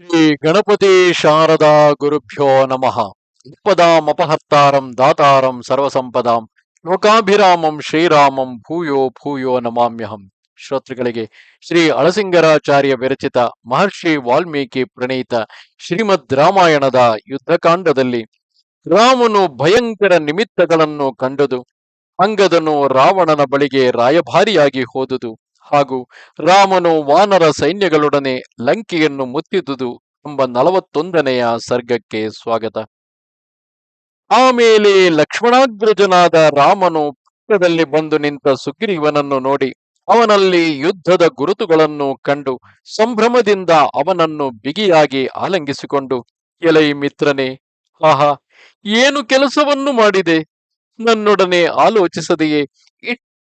ಶ್ರೀ ಗಣಪತಿ ಶಾರದಾ ಗುರುಭ್ಯೋ ನಮಃ. ವಿಪದಾಮಪಹರ್ತಾರಂ ದಾತಾರಂ ಸರ್ವಸಂಪದಾಂ ಲೋಕಾಭಿರಾಮಂ ಶ್ರೀರಾಮಂ ಭೂಯೋ ಭೂಯೋ ನಮಾಮ್ಯಹಂ. ಶ್ರೋತೃಗಳಿಗೆ ಶ್ರೀ ಅಳಸಿಂಗರಾಚಾರ್ಯ ವಿರಚಿತ ಮಹರ್ಷಿ ವಾಲ್ಮೀಕಿ ಪ್ರಣೀತ ಶ್ರೀಮದ್ ರಾಮಾಯಣದ ಯುದ್ಧಕಾಂಡದಲ್ಲಿ ರಾಮನು ಭಯಂಕರ ನಿಮಿತ್ತಗಳನ್ನು ಕಂಡದು ಅಂಗದನು ರಾವಣನ ಬಳಿಗೆ ರಾಯಭಾರಿಯಾಗಿ ಹೋದುದು. ಹಾಗೂ ರಾಮನು ವಾನರ ಸೈನ್ಯಗಳೊಡನೆ ಲಂಕೆಯನ್ನು ಮುತ್ತಿದುದು ಎಂಬ ನಲವತ್ತೊಂದನೆಯ ಸರ್ಗಕ್ಕೆ ಸ್ವಾಗತ. ಆಮೇಲೆ ಲಕ್ಷ್ಮಣಾಗ್ರಜನಾದ ರಾಮನು ಪಕ್ಕದಲ್ಲಿ ಬಂದು ನಿಂತ ಸುಗ್ರೀವನನ್ನು ನೋಡಿ ಅವನಲ್ಲಿ ಯುದ್ಧದ ಗುರುತುಗಳನ್ನು ಕಂಡು ಸಂಭ್ರಮದಿಂದ ಅವನನ್ನು ಬಿಗಿಯಾಗಿ ಆಲಂಗಿಸಿಕೊಂಡು, ಎಲೈ ಮಿತ್ರನೇ, ಆಹಾ, ಏನು ಕೆಲಸವನ್ನು ಮಾಡಿದೆ? ನನ್ನೊಡನೆ ಆಲೋಚಿಸದೆಯೇ?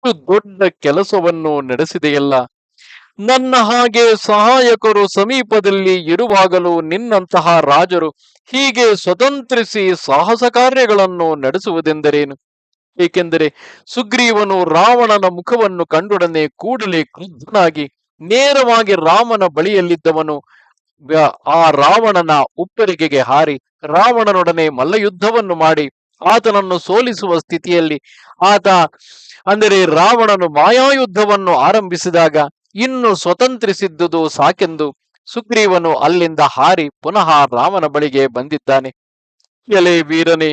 ದೊಡ್ಡ ಕೆಲಸವನ್ನು ನಡೆಸಿದೆಯಲ್ಲ? ನನ್ನ ಹಾಗೆ ಸಹಾಯಕರು ಸಮೀಪದಲ್ಲಿ ಇರುವಾಗಲೂ ನಿನ್ನಂತಹ ರಾಜರು ಹೀಗೆ ಸ್ವತಂತ್ರಿಸಿ ಸಾಹಸ ಕಾರ್ಯಗಳನ್ನು ನಡೆಸುವುದೆಂದರೇನು? ಏಕೆಂದರೆ ಸುಗ್ರೀವನು ರಾವಣನ ಮುಖವನ್ನು ಕಂಡೊಡನೆ ಕೂಡಲೇ ಕ್ರುದ್ಧನಾಗಿ ನೇರವಾಗಿ ರಾಮನ ಬಳಿಯಲ್ಲಿದ್ದವನು. ಆ ರಾವಣನ ಉಪ್ಪರಿಗೆಗೆ ಹಾರಿ ರಾವಣನೊಡನೆ ಮಲ್ಲಯುದ್ಧವನ್ನು ಮಾಡಿ ಆತನನ್ನು ಸೋಲಿಸುವ ಸ್ಥಿತಿಯಲ್ಲಿ ಆತ ಅಂದರೆ ರಾವಣನು ಮಾಯಾಯುದ್ಧವನ್ನು ಆರಂಭಿಸಿದಾಗ ಇನ್ನು ಸ್ವತಂತ್ರಿಸಿದ್ದುದು ಸಾಕೆಂದು ಸುಗ್ರೀವನು ಅಲ್ಲಿಂದ ಹಾರಿ ಪುನಃ ರಾಮನ ಬಳಿಗೆ ಬಂದಿದ್ದಾನೆ. ಎಲೆ ವೀರನೇ,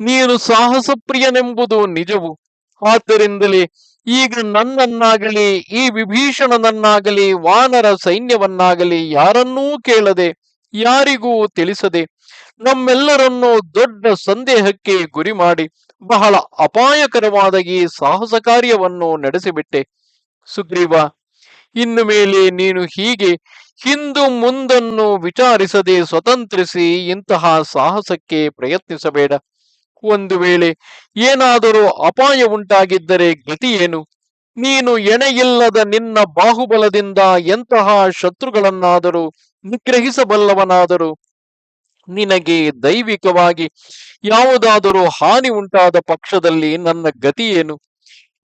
ನೀನು ಸಾಹಸ ಪ್ರಿಯನೆಂಬುದು ನಿಜವು. ಆದ್ದರಿಂದಲೇ ಈಗ ನನ್ನನ್ನಾಗಲಿ, ಈ ವಿಭೀಷಣನನ್ನಾಗಲಿ, ವಾನರ ಸೈನ್ಯವನ್ನಾಗಲಿ ಯಾರನ್ನೂ ಕೇಳದೆ, ಯಾರಿಗೂ ತಿಳಿಸದೆ ನಮ್ಮೆಲ್ಲರನ್ನೂ ದೊಡ್ಡ ಸಂದೇಹಕ್ಕೆ ಗುರಿ ಮಾಡಿ ಬಹಳ ಅಪಾಯಕರವಾದ ಈ ಸಾಹಸ ಕಾರ್ಯವನ್ನು ನಡೆಸಿಬಿಟ್ಟೆ. ಸುಗ್ರೀವ, ಇನ್ನು ಮೇಲೆ ನೀನು ಹೀಗೆ ಹಿಂದು ಮುಂದನ್ನು ವಿಚಾರಿಸದೆ ಸ್ವತಂತ್ರಿಸಿ ಇಂತಹ ಸಾಹಸಕ್ಕೆ ಪ್ರಯತ್ನಿಸಬೇಡ. ಒಂದು ವೇಳೆ ಏನಾದರೂ ಅಪಾಯ ಉಂಟಾಗಿದ್ದರೆ ಗತಿ ಏನು? ನೀನು ಎಣೆಯಿಲ್ಲದ ನಿನ್ನ ಬಾಹುಬಲದಿಂದ ಎಂತಹ ಶತ್ರುಗಳನ್ನಾದರೂ ನಿಗ್ರಹಿಸಬಲ್ಲವನಾದರೂ ನಿನಗೆ ದೈವಿಕವಾಗಿ ಯಾವುದಾದರೂ ಹಾನಿ ಉಂಟಾದ ಪಕ್ಷದಲ್ಲಿ ನನ್ನ ಗತಿಯೇನು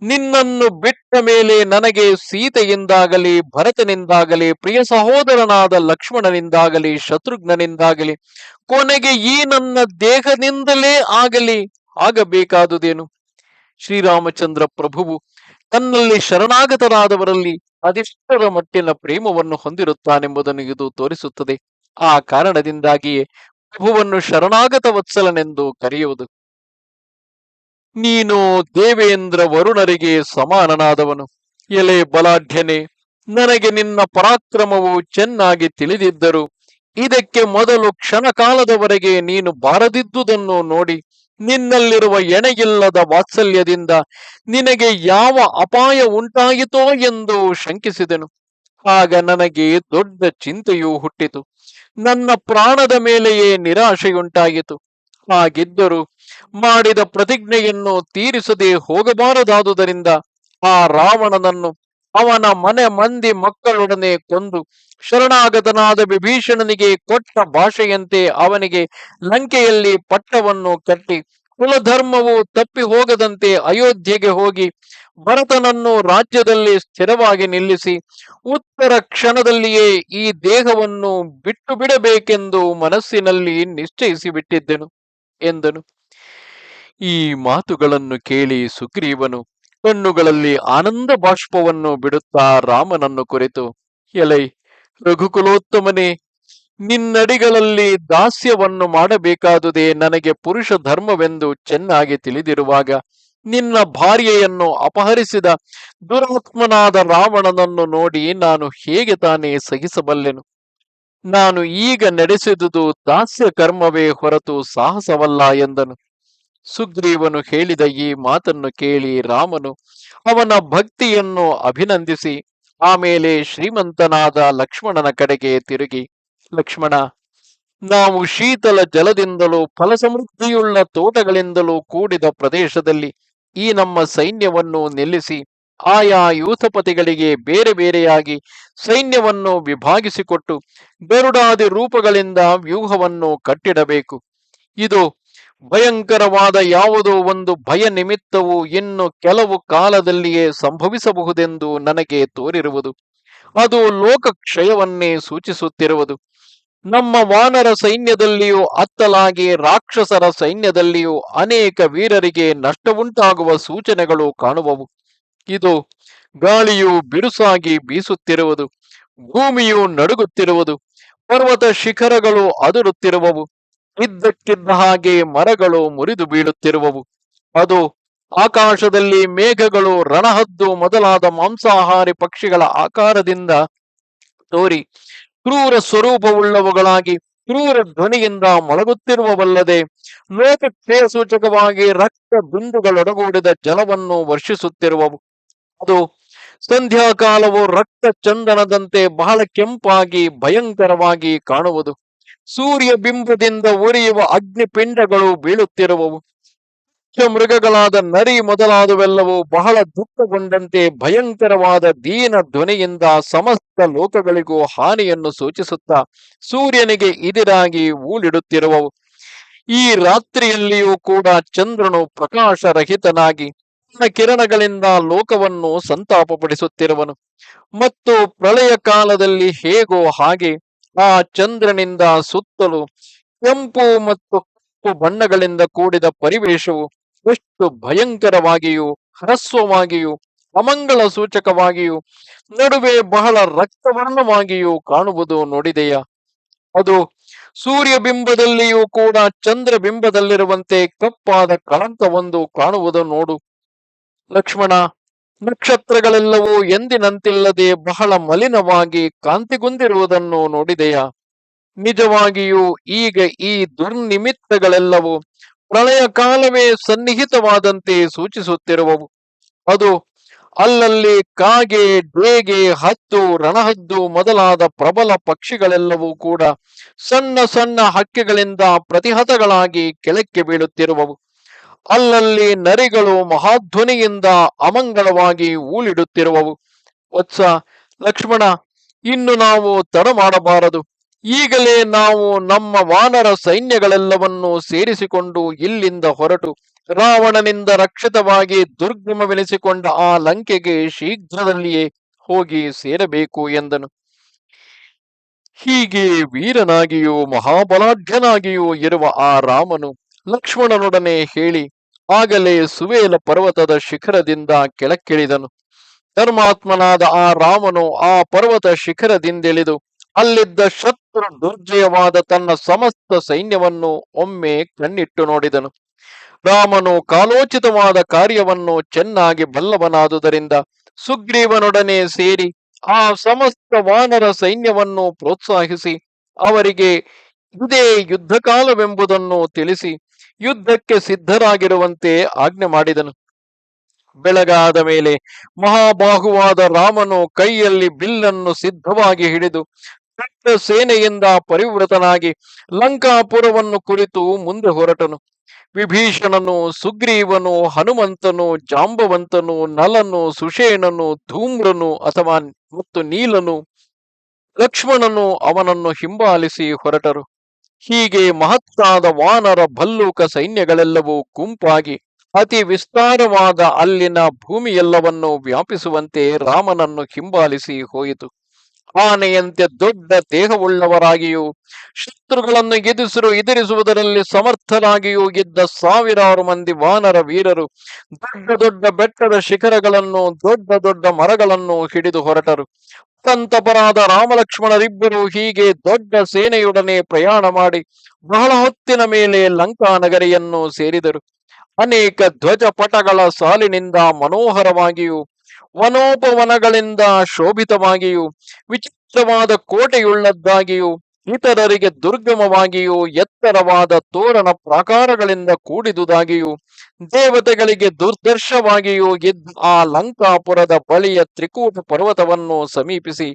ನಿನ್ನನ್ನು ಬಿಟ್ಟ ಮೇಲೆ ನನಗೆ ಸೀತೆಯಿಂದಾಗಲಿ, ಭರತನಿಂದಾಗಲಿ, ಪ್ರಿಯ ಸಹೋದರನಾದ ಲಕ್ಷ್ಮಣನಿಂದಾಗಲಿ, ಶತ್ರುಘ್ನನಿಂದಾಗಲಿ, ಕೊನೆಗೆ ಈ ನನ್ನ ದೇಹದಿಂದಲೇ ಆಗಲಿ, ಆಗಬೇಕಾದುದೇನು? ಶ್ರೀರಾಮಚಂದ್ರ ಪ್ರಭುವು ತನ್ನಲ್ಲಿ ಶರಣಾಗತರಾದವರಲ್ಲಿ ಅದೆಷ್ಟರ ಮಟ್ಟಿನ ಪ್ರೇಮವನ್ನು ಹೊಂದಿರುತ್ತಾನೆಂಬುದನ್ನು ಇದು ತೋರಿಸುತ್ತದೆ. ಆ ಕಾರಣದಿಂದಾಗಿ ಪ್ರಭುವನ್ನು ಶರಣಾಗತ ವತ್ಸಲನೆಂದು ಕರೆಯುವುದು. ನೀನು ದೇವೇಂದ್ರ ವರುಣರಿಗೆ ಸಮಾನನಾದವನು. ಎಲೆ ಬಲಾಢ್ಯನೆ, ನನಗೆ ನಿನ್ನ ಪರಾಕ್ರಮವು ಚೆನ್ನಾಗಿ ತಿಳಿದಿದ್ದರು ಇದಕ್ಕೆ ಮೊದಲು ಕ್ಷಣಕಾಲದವರೆಗೆ ನೀನು ಬಾರದಿದ್ದುದನ್ನು ನೋಡಿ ನಿನ್ನಲ್ಲಿರುವ ಎಣೆಯಿಲ್ಲದ ವಾತ್ಸಲ್ಯದಿಂದ ನಿನಗೆ ಯಾವ ಅಪಾಯ ಉಂಟಾಯಿತೋ ಎಂದು ಶಂಕಿಸಿದೆನು. ಆಗ ನನಗೆ ದೊಡ್ಡ ಚಿಂತೆಯೂ ಹುಟ್ಟಿತು. ನನ್ನ ಪ್ರಾಣದ ಮೇಲೆಯೇ ನಿರಾಶೆಯುಂಟಾಯಿತು. ಹಾಗಿದ್ದರೂ ಮಾಡಿದ ಪ್ರತಿಜ್ಞೆಯನ್ನು ತೀರಿಸದೆ ಹೋಗಬಾರದಾದುದರಿಂದ ಆ ರಾವಣನನ್ನು ಅವನ ಮನೆ ಮಂದಿ ಮಕ್ಕಳೊಡನೆ ಕೊಂದು ಶರಣಾಗತನಾದ ವಿಭೀಷಣನಿಗೆ ಕೊಟ್ಟ ಭಾಷೆಯಂತೆ ಅವನಿಗೆ ಲಂಕೆಯಲ್ಲಿ ಪಟ್ಟವನ್ನು ಕಟ್ಟಿ ಕುಲಧರ್ಮವು ತಪ್ಪಿ ಹೋಗದಂತೆ ಅಯೋಧ್ಯೆಗೆ ಹೋಗಿ ಭರತನನ್ನು ರಾಜ್ಯದಲ್ಲಿ ಸ್ಥಿರವಾಗಿ ನಿಲ್ಲಿಸಿ ಉತ್ತರ ಕ್ಷಣದಲ್ಲಿಯೇ ಈ ದೇಹವನ್ನು ಬಿಟ್ಟು ಬಿಡಬೇಕೆಂದು ಮನಸ್ಸಿನಲ್ಲಿ ನಿಶ್ಚಯಿಸಿ ಬಿಟ್ಟಿದ್ದೆನು ಎಂದನು. ಈ ಮಾತುಗಳನ್ನು ಕೇಳಿ ಸುಗ್ರೀವನು ಕಣ್ಣುಗಳಲ್ಲಿ ಆನಂದ ಬಾಷ್ಪವನ್ನು ಬಿಡುತ್ತಾ ರಾಮನನ್ನು ಕುರಿತು, ಎಲೈ, ರಘುಕುಲೋತ್ತಮನೇ ನಿನ್ನಡಿಗಳಲ್ಲಿ ದಾಸ್ಯವನ್ನು ಮಾಡಬೇಕಾದುದೇ ನನಗೆ ಪುರುಷ ಧರ್ಮವೆಂದು ಚೆನ್ನಾಗಿ ತಿಳಿದಿರುವಾಗ ನಿನ್ನ ಭಾರ್ಯೆಯನ್ನು ಅಪಹರಿಸಿದ ದುರಾತ್ಮನಾದ ರಾವಣನನ್ನು ನೋಡಿ ನಾನು ಹೇಗೆ ತಾನೇ ಸಹಿಸಬಲ್ಲೆನು? ನಾನು ಈಗ ನಡೆಸಿದುದು ದಾಸ್ಯ ಕರ್ಮವೇ ಹೊರತು ಸಾಹಸವಲ್ಲ ಎಂದನು. ಸುಗ್ರೀವನು ಹೇಳಿದ ಈ ಮಾತನ್ನು ಕೇಳಿ ರಾಮನು ಅವನ ಭಕ್ತಿಯನ್ನು ಅಭಿನಂದಿಸಿ ಆಮೇಲೆ ಶ್ರೀಮಂತನಾದ ಲಕ್ಷ್ಮಣನ ಕಡೆಗೆ ತಿರುಗಿ ಲಕ್ಷ್ಮಣ, ನಾವು ಶೀತಲ ಜಲದಿಂದಲೂ ಫಲಸಮೃದ್ಧಿಯುಳ್ಳ ತೋಟಗಳಿಂದಲೂ ಕೂಡಿದ ಪ್ರದೇಶದಲ್ಲಿ ಈ ನಮ್ಮ ಸೈನ್ಯವನ್ನು ನಿಲ್ಲಿಸಿ, ಆಯಾ ಯೂಥಪತಿಗಳಿಗೆ ಬೇರೆ ಬೇರೆಯಾಗಿ ಸೈನ್ಯವನ್ನು ವಿಭಾಗಿಸಿಕೊಟ್ಟು ಗರುಡಾದಿ ರೂಪಗಳಿಂದ ವ್ಯೂಹವನ್ನು ಕಟ್ಟಿಡಬೇಕು. ಇದು ಭಯಂಕರವಾದ ಯಾವುದೋ ಒಂದು ಭಯ ನಿಮಿತ್ತವು ಇನ್ನು ಕೆಲವು ಕಾಲದಲ್ಲಿಯೇ ಸಂಭವಿಸಬಹುದೆಂದು ನನಗೆ ತೋರಿರುವುದು. ಅದು ಲೋಕಕ್ಷಯವನ್ನೇ ಸೂಚಿಸುತ್ತಿರುವುದು. ನಮ್ಮ ವಾನರ ಸೈನ್ಯದಲ್ಲಿಯೂ ಅತ್ತಲಾಗಿ ರಾಕ್ಷಸರ ಸೈನ್ಯದಲ್ಲಿಯೂ ಅನೇಕ ವೀರರಿಗೆ ನಷ್ಟವುಂಟಾಗುವ ಸೂಚನೆಗಳು ಕಾಣುವವು. ಇದು ಗಾಳಿಯು ಬಿರುಸಾಗಿ ಬೀಸುತ್ತಿರುವುದು, ಭೂಮಿಯು ನಡುಗುತ್ತಿರುವುದು, ಪರ್ವತ ಶಿಖರಗಳು ಅದುರುತ್ತಿರುವವು, ಇದ್ದಕ್ಕಿದ್ದ ಹಾಗೆ ಮರಗಳು ಮುರಿದು ಬೀಳುತ್ತಿರುವವು. ಅದು ಆಕಾಶದಲ್ಲಿ ಮೇಘಗಳು ರಣಹದ್ದು ಮೊದಲಾದ ಮಾಂಸಾಹಾರಿ ಪಕ್ಷಿಗಳ ಆಕಾರದಿಂದ ತೋರಿ ಕ್ರೂರ ಸ್ವರೂಪವುಳ್ಳವುಗಳಾಗಿ, ಕ್ರೂರ ಧ್ವನಿಯಿಂದ ಮೊಳಗುತ್ತಿರುವವಲ್ಲದೆ ಲೋಕಕ್ಷಯ ಸೂಚಕವಾಗಿ ರಕ್ತ ಬಿಂದುಗಳೊಡಗೂಡಿದ ಜಲವನ್ನು ವರ್ಷಿಸುತ್ತಿರುವವು. ಅದು ಸಂಧ್ಯಾಕಾಲವು ರಕ್ತ ಚಂದನದಂತೆ ಬಹಳ ಕೆಂಪಾಗಿ, ಭಯಂಕರವಾಗಿ ಕಾಣುವುದು. ಸೂರ್ಯ ಬಿಂಬದಿಂದ ಉರಿಯುವ ಅಗ್ನಿಪಿಂಡಗಳು ಬೀಳುತ್ತಿರುವವು. ಮೃಗಗಳಾದ ನರಿ ಮೊದಲಾದವೆಲ್ಲವೂ ಬಹಳ ದುಃಖಗೊಂಡಂತೆ ಭಯಂಕರವಾದ ದೀನ ಧ್ವನಿಯಿಂದ ಸಮಸ್ತ ಲೋಕಗಳಿಗೂ ಹಾನಿಯನ್ನು ಸೂಚಿಸುತ್ತಾ ಸೂರ್ಯನಿಗೆ ಇದಿರಾಗಿ ಊಳಿಡುತ್ತಿರುವವು. ಈ ರಾತ್ರಿಯಲ್ಲಿಯೂ ಕೂಡ ಚಂದ್ರನು ಪ್ರಕಾಶರಹಿತನಾಗಿ ತನ್ನ ಕಿರಣಗಳಿಂದ ಲೋಕವನ್ನು ಸಂತಾಪಪಡಿಸುತ್ತಿರುವನು. ಮತ್ತು ಪ್ರಳಯ ಕಾಲದಲ್ಲಿ ಹೇಗೋ ಹಾಗೆ ಆ ಚಂದ್ರನಿಂದ ಸುತ್ತಲೂ ಕೆಂಪು ಮತ್ತು ಕಪ್ಪು ಬಣ್ಣಗಳಿಂದ ಕೂಡಿದ ಪರಿವೇಶವು ಎಷ್ಟು ಭಯಂಕರವಾಗಿಯೂ, ಹ್ರಸ್ವವಾಗಿಯೂ, ಅಮಂಗಳ ಸೂಚಕವಾಗಿಯೂ, ನಡುವೆ ಬಹಳ ರಕ್ತವರ್ಣವಾಗಿಯೂ ಕಾಣುವುದು ನೋಡಿದೆಯ? ಅದು ಸೂರ್ಯ ಬಿಂಬದಲ್ಲಿಯೂ ಕೂಡ ಚಂದ್ರ ಬಿಂಬದಲ್ಲಿರುವಂತೆ ಕಪ್ಪಾದ ಕಳಂಕವೊಂದು ಕಾಣುವುದು ನೋಡು. ಲಕ್ಷ್ಮಣ, ನಕ್ಷತ್ರಗಳೆಲ್ಲವೂ ಎಂದಿನಂತಿಲ್ಲದೆ ಬಹಳ ಮಲಿನವಾಗಿ ಕಾಂತಿಗುಂದಿರುವುದನ್ನು ನೋಡಿದೆಯಾ? ನಿಜವಾಗಿಯೂ ಈಗ ಈ ದುರ್ನಿಮಿತ್ತಗಳೆಲ್ಲವೂ ಪ್ರಳಯ ಕಾಲವೇ ಸನ್ನಿಹಿತವಾದಂತೆ ಸೂಚಿಸುತ್ತಿರುವವು. ಅದು ಅಲ್ಲಲ್ಲಿ ಕಾಗೆ, ಡೇಗೆ, ಹತ್ತು, ರಣಹದ್ದು ಮೊದಲಾದ ಪ್ರಬಲ ಪಕ್ಷಿಗಳೆಲ್ಲವೂ ಕೂಡ ಸಣ್ಣ ಸಣ್ಣ ಹಕ್ಕಿಗಳಿಂದ ಪ್ರತಿಹತಗಳಾಗಿ ಕೆಳಕ್ಕೆ ಬೀಳುತ್ತಿರುವವು. ಅಲ್ಲಲ್ಲಿ ನರಿಗಳು ಮಹಾಧ್ವನಿಯಿಂದ ಅಮಂಗಳವಾಗಿ ಊಳಿಡುತ್ತಿರುವವು. ವತ್ಸ ಲಕ್ಷ್ಮಣ, ಇನ್ನು ನಾವು ತಡ ಮಾಡಬಾರದು. ಈಗಲೇ ನಾವು ನಮ್ಮ ವಾನರ ಸೈನ್ಯಗಳೆಲ್ಲವನ್ನೂ ಸೇರಿಸಿಕೊಂಡು ಇಲ್ಲಿಂದ ಹೊರಟು. ರಾವಣನಿಂದ ರಕ್ಷಿತವಾಗಿ ದುರ್ಗಮವೆನಿಸಿಕೊಂಡ ಆ ಲಂಕೆಗೆ ಶೀಘ್ರದಲ್ಲಿಯೇ ಹೋಗಿ ಸೇರಬೇಕು ಎಂದನು. ಹೀಗೆ ವೀರನಾಗಿಯೂ ಮಹಾಬಲಾಢ್ಯನಾಗಿಯೂ ಇರುವ ಆ ರಾಮನು ಲಕ್ಷ್ಮಣನೊಡನೆ ಹೇಳಿ ಆಗಲೇ ಸುವೇಲ ಪರ್ವತದ ಶಿಖರದಿಂದ ಕೆಳಕ್ಕಿಳಿದನು. ಧರ್ಮಾತ್ಮನಾದ ಆ ರಾಮನು ಆ ಪರ್ವತ ಶಿಖರದಿಂದಿಳಿದು ಅಲ್ಲಿದ್ದ ಶತ್ರು ದುರ್ಜಯವಾದ ತನ್ನ ಸಮಸ್ತ ಸೈನ್ಯವನ್ನು ಒಮ್ಮೆ ಕಣ್ಣಿಟ್ಟು ನೋಡಿದನು. ರಾಮನು ಕಾಲೋಚಿತವಾದ ಕಾರ್ಯವನ್ನು ಚೆನ್ನಾಗಿ ಬಲ್ಲವನಾದುದರಿಂದ ಸುಗ್ರೀವನೊಡನೆ ಸೇರಿ ಆ ಸಮಸ್ತ ವಾನರ ಸೈನ್ಯವನ್ನು ಪ್ರೋತ್ಸಾಹಿಸಿ, ಅವರಿಗೆ ಇದೇ ಯುದ್ಧ ಕಾಲವೆಂಬುದನ್ನು ತಿಳಿಸಿ ಯುದ್ಧಕ್ಕೆ ಸಿದ್ಧರಾಗಿರುವಂತೆ ಆಜ್ಞೆ ಮಾಡಿದನು. ಬೆಳಗಾದ ಮೇಲೆ ಮಹಾಬಾಹುವಾದ ರಾಮನು ಕೈಯಲ್ಲಿ ಬಿಲ್ಲನ್ನು ಸಿದ್ಧವಾಗಿ ಹಿಡಿದು ಸೇನೆಯಿಂದ ಪರಿವೃತನಾಗಿ ಲಂಕಾಪುರವನ್ನು ಕುರಿತು ಮುಂದೆ ಹೊರಟನು. ವಿಭೀಷಣನು, ಸುಗ್ರೀವನು, ಹನುಮಂತನು, ಜಾಂಬವಂತನು, ನಲನು, ಸುಷೇಣನು, ಧೂಮ್ರನು ಅಥವಾ ಮತ್ತು ನೀಲನು, ಲಕ್ಷ್ಮಣನು ಅವನನ್ನು ಹಿಂಬಾಲಿಸಿ ಹೊರಟರು. ಹೀಗೆ ಮಹತ್ತಾದ ವಾನರ ಭಲ್ಲೂಕ ಸೈನ್ಯಗಳೆಲ್ಲವೂ ಗುಂಪಾಗಿ ಅತಿ ವಿಸ್ತಾರವಾದ ಅಲ್ಲಿನ ಭೂಮಿಯೆಲ್ಲವನ್ನು ವ್ಯಾಪಿಸುವಂತೆ ರಾಮನನ್ನು ಹಿಂಬಾಲಿಸಿ ಹೋಯಿತು. ಆನೆಯಂತೆ ದೊಡ್ಡ ದೇಹವುಳ್ಳವರಾಗಿಯೂ, ಶತ್ರುಗಳನ್ನು ಎದುರಿಸಲು ಎದುರಿಸುವುದರಲ್ಲಿ ಸಮರ್ಥನಾಗಿಯೂ ಇದ್ದ ಸಾವಿರಾರು ಮಂದಿ ವಾನರ ವೀರರು ದೊಡ್ಡ ದೊಡ್ಡ ಬೆಟ್ಟದ ಶಿಖರಗಳನ್ನು, ದೊಡ್ಡ ದೊಡ್ಡ ಮರಗಳನ್ನು ಹಿಡಿದು ಹೊರಟರು. ಸಂತಪರಾದ ರಾಮಲಕ್ಷ್ಮಣರಿಬ್ಬರು ಹೀಗೆ ದೊಡ್ಡ ಸೇನೆಯೊಡನೆ ಪ್ರಯಾಣ ಮಾಡಿ ಬಹಳ ಹೊತ್ತಿನ ಮೇಲೆ ಲಂಕಾ ನಗರಿಯನ್ನು ಸೇರಿದರು. ಅನೇಕ ಧ್ವಜ ಪಟಗಳ ಸಾಲಿನಿಂದ ಮನೋಹರವಾಗಿಯೂ ವನೋಪವನಗಳಿಂದ ಶೋಭಿತವಾಗಿಯೂ, ವಿಚಿತ್ರವಾದ ಕೋಟೆಯುಳ್ಳದ್ದಾಗಿಯೂ, ಇತರರಿಗೆ ದುರ್ಗಮವಾಗಿಯೂ, ಎತ್ತರವಾದ ತೋರಣ ಪ್ರಾಕಾರಗಳಿಂದ ಕೂಡಿದುದಾಗಿಯೂ, ದೇವತೆಗಳಿಗೆ ದುರ್ದರ್ಶವಾಗಿಯೂ ಇದ್ದ ಆ ಲಂಕಾಪುರದ ಬಳಿಯ ತ್ರಿಕೂಟ ಪರ್ವತವನ್ನು ಸಮೀಪಿಸಿ,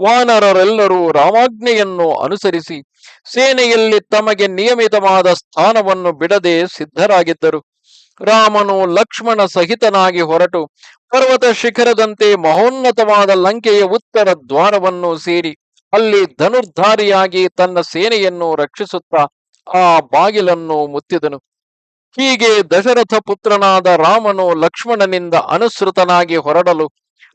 ವಾನರರೆಲ್ಲರೂ ರಾಮಾಜ್ಞೆಯನ್ನು ಅನುಸರಿಸಿ, ಸೇನೆಯಲ್ಲಿ ತಮಗೆ ನಿಯಮಿತವಾದ ಸ್ಥಾನವನ್ನು ಬಿಡದೆ ಸಿದ್ಧರಾಗಿದ್ದರು. ರಾಮನು ಲಕ್ಷ್ಮಣ ಸಹಿತನಾಗಿ ಹೊರಟು. ಪರ್ವತ ಶಿಖರದಂತೆ ಮಹೋನ್ನತವಾದ ಲಂಕೆಯ ಉತ್ತರ ದ್ವಾರವನ್ನು ಸೇರಿ ಅಲ್ಲಿ ಧನುರ್ಧಾರಿಯಾಗಿ ತನ್ನ ಸೇನೆಯನ್ನು ರಕ್ಷಿಸುತ್ತಾ ಆ ಬಾಗಿಲನ್ನು ಮುತ್ತಿದನು. ಹೀಗೆ ದಶರಥ ಪುತ್ರನಾದ ರಾಮನು ಲಕ್ಷ್ಮಣನಿಂದ ಅನುಸೃತನಾಗಿ ಹೊರಡಲು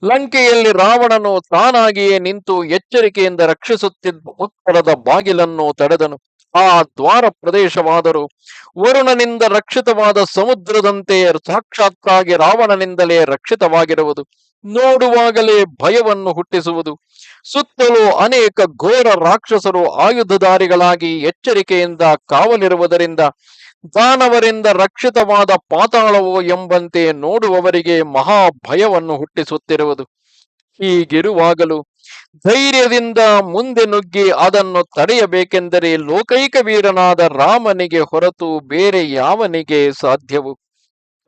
ಲಂಕೆಯಲ್ಲಿ ರಾವಣನು ತಾನಾಗಿಯೇ ನಿಂತು ಎಚ್ಚರಿಕೆಯಿಂದ ರಕ್ಷಿಸುತ್ತಿದ್ದ ಉತ್ತರದ ಬಾಗಿಲನ್ನು ತಡೆದನು. ಆ ದ್ವಾರ ಪ್ರದೇಶವಾದರೂ ವರುಣನಿಂದ ರಕ್ಷಿತವಾದ ಸಮುದ್ರದಂತೆ ಸಾಕ್ಷಾತ್ತಾಗಿ ರಾವಣನಿಂದಲೇ ರಕ್ಷಿತವಾಗಿರುವುದು ನೋಡುವಾಗಲೇ ಭಯವನ್ನು ಹುಟ್ಟಿಸುವುದು. ಸುತ್ತಲೂ ಅನೇಕ ಘೋರ ರಾಕ್ಷಸರು ಆಯುಧಧಾರಿಗಳಾಗಿ ಎಚ್ಚರಿಕೆಯಿಂದ ಕಾವಲಿರುವುದರಿಂದ ದಾನವರಿಂದ ರಕ್ಷಿತವಾದ ಪಾತಾಳವೋ ಎಂಬಂತೆ ನೋಡುವವರಿಗೆ ಮಹಾ ಭಯವನ್ನು ಹುಟ್ಟಿಸುತ್ತಿರುವುದು. ಹೀಗಿರುವಾಗಲೂ ಧೈರ್ಯದಿಂದ ಮುಂದೆ ನುಗ್ಗಿ ಅದನ್ನು ತಡೆಯಬೇಕೆಂದರೆ ಲೋಕೈಕ ವೀರನಾದ ರಾಮನಿಗೆ ಹೊರತು ಬೇರೆ ಯಾವನಿಗೆ ಸಾಧ್ಯವು?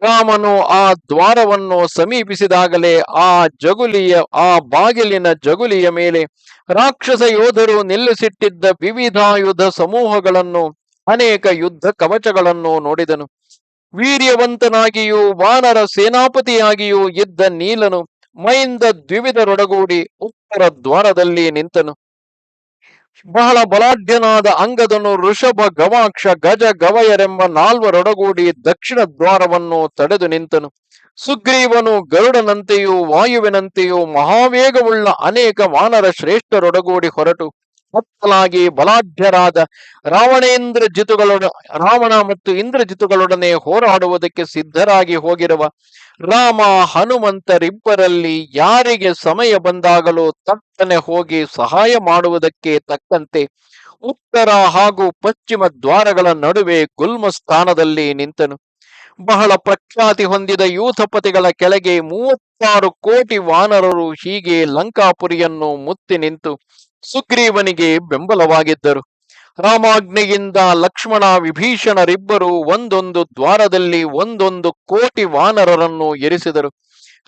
ರಾಮನು ಆ ದ್ವಾರವನ್ನು ಸಮೀಪಿಸಿದಾಗಲೇ ಆ ಜಗುಲಿಯ, ಆ ಬಾಗಿಲಿನ ಜಗುಲಿಯ ಮೇಲೆ ರಾಕ್ಷಸ ಯೋಧರು ನಿಲ್ಲಿಸಿಟ್ಟಿದ್ದ ವಿವಿಧಾಯುಧ ಸಮೂಹಗಳನ್ನು, ಅನೇಕ ಯುದ್ಧ ಕವಚಗಳನ್ನು ನೋಡಿದನು. ವೀರ್ಯವಂತನಾಗಿಯೂ, ವಾನರ ಸೇನಾಪತಿಯಾಗಿಯೂ ಇದ್ದ ನೀಲನು ಮೈಂದ ದ್ವಿವಿಧರೊಡಗೂಡಿ ಉತ್ತರ ದ್ವಾರದಲ್ಲಿ ನಿಂತನು. ಬಹಳ ಬಲಾಢ್ಯನಾದ ಅಂಗದನು ಋಷಭ ಗವಾಕ್ಷ ಗಜ ಗವಯರೆಂಬ ನಾಲ್ವರೊಡಗೂಡಿ ದಕ್ಷಿಣ ದ್ವಾರವನ್ನು ತಡೆದು ನಿಂತನು. ಸುಗ್ರೀವನು ಗರುಡನಂತೆಯೂ ವಾಯುವಿನಂತೆಯೂ ಮಹಾವೇಗವುಳ್ಳ ಅನೇಕ ವಾನರ ಶ್ರೇಷ್ಠರೊಡಗೂಡಿ ಹೊರಟು. ಮತ್ತಲಾಗಿ ಬಲಾಢ್ಯರಾದ ರಾವಣೇಂದ್ರ ಜಿತುಗಳೊಡ ರಾವಣ ಮತ್ತು ಇಂದ್ರಜಿತುಗಳೊಡನೆ ಹೋರಾಡುವುದಕ್ಕೆ ಸಿದ್ಧರಾಗಿ ಹೋಗಿರುವ ರಾಮ ಹನುಮಂತರಿಬ್ಬರಲ್ಲಿ ಯಾರಿಗೆ ಸಮಯ ಬಂದಾಗಲೂ ತಟ್ಟನೆ ಹೋಗಿ ಸಹಾಯ ಮಾಡುವುದಕ್ಕೆ ತಕ್ಕಂತೆ ಉತ್ತರ ಹಾಗೂ ಪಶ್ಚಿಮ ದ್ವಾರಗಳ ನಡುವೆ ಗುಲ್ಮ ಸ್ಥಾನದಲ್ಲಿ ನಿಂತನು. ಬಹಳ ಪ್ರಖ್ಯಾತಿ ಹೊಂದಿದ ಯೂಥಪತಿಗಳ ಕೆಳಗೆ ಮೂವತ್ತಾರು ಕೋಟಿ ವಾನರರು ಹೀಗೆ ಲಂಕಾಪುರಿಯನ್ನು ಮುತ್ತಿ ನಿಂತು ಸುಗ್ರೀವನಿಗೆ ಬೆಂಬಲವಾಗಿದ್ದರು. ರಾಮಾಜ್ಞೆಯಿಂದ ಲಕ್ಷ್ಮಣ ವಿಭೀಷಣರಿಬ್ಬರು ಒಂದೊಂದು ದ್ವಾರದಲ್ಲಿ ಒಂದೊಂದು ಕೋಟಿ ವಾನರರನ್ನು ಎರಿಸಿದರು.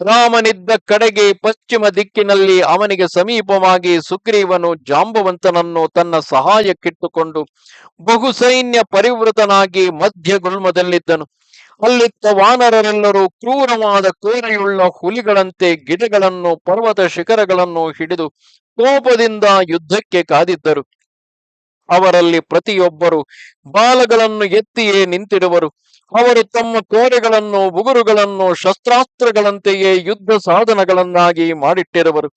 ರಾಮನಿದ್ದ ಕಡೆಗೆ ಪಶ್ಚಿಮ ದಿಕ್ಕಿನಲ್ಲಿ ಅವನಿಗೆ ಸಮೀಪವಾಗಿ ಸುಗ್ರೀವನು ಜಾಂಬವಂತನನ್ನು ತನ್ನ ಸಹಾಯಕ್ಕಿಟ್ಟುಕೊಂಡು ಬಹುಸೈನ್ಯ ಪರಿವೃತನಾಗಿ ಮಧ್ಯ ಗುಲ್ಮದಲ್ಲಿದ್ದನು. ಅಲ್ಲಿದ್ದ ವಾನರರೆಲ್ಲರೂ ಕ್ರೂರವಾದ ಕೋರೆಯುಳ್ಳ ಹುಲಿಗಳಂತೆ ಗಿಡಗಳನ್ನು, ಪರ್ವತ ಶಿಖರಗಳನ್ನು ಹಿಡಿದು ಕೋಪದಿಂದ ಯುದ್ಧಕ್ಕೆ ಕಾದಿದ್ದರು. ಅವರಲ್ಲಿ ಪ್ರತಿಯೊಬ್ಬರು ಬಾಲಗಳನ್ನು ಎತ್ತಿಯೇ ನಿಂತಿರುವರು. ಅವರು ತಮ್ಮ ಕೋರೆಗಳನ್ನು ಉಗುರುಗಳನ್ನು, ಶಸ್ತ್ರಾಸ್ತ್ರಗಳಂತೆಯೇ ಯುದ್ಧ ಸಾಧನಗಳನ್ನಾಗಿ ಮಾಡಿಟ್ಟಿರುವರು.